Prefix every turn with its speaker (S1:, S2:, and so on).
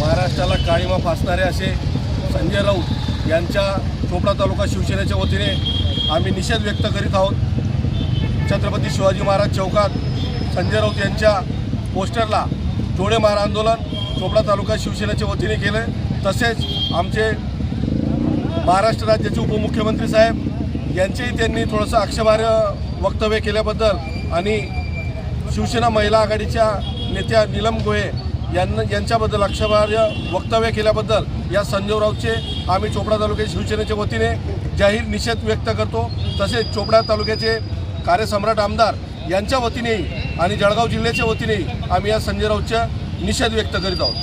S1: महाराष्ट्राला काळीमा फासणारे असे संजय राऊत यांच्या चोपडा तालुका शिवसेनेच्या वतीने आम्ही निषेध व्यक्त करीत आहोत. छत्रपती शिवाजी महाराज चौकात संजय राऊत यांच्या पोस्टरला डोळे मार आंदोलन. चोपडा तालुका शिवसेनेच्या वतीने केले तसेच आमचे महाराष्ट्र राज्याचे उपमुख्यमंत्री साहेब यांचेही त्यांनी थोडंसं आक्षेपार्ह वक्तव्य केल्याबद्दल आणि शिवसेना महिला आघाडीच्या नेत्या नीलम गोहे यांना यांच्याबद्दल आक्षेपार्ह वक्तव्य केल्याबद्दल या संजय राऊतचे आम्ही चोपडा तालुक्याच्या शिवसेनेच्या वतीने जाहीर निषेध व्यक्त करतो. तसेच चोपडा तालुक्याचे कार्यसम्राट आमदार यांच्या वतीनेही आणि जळगाव जिल्ह्याच्या वतीनेही आम्ही या संजय राऊतच्या निषेध व्यक्त करीत आहोत.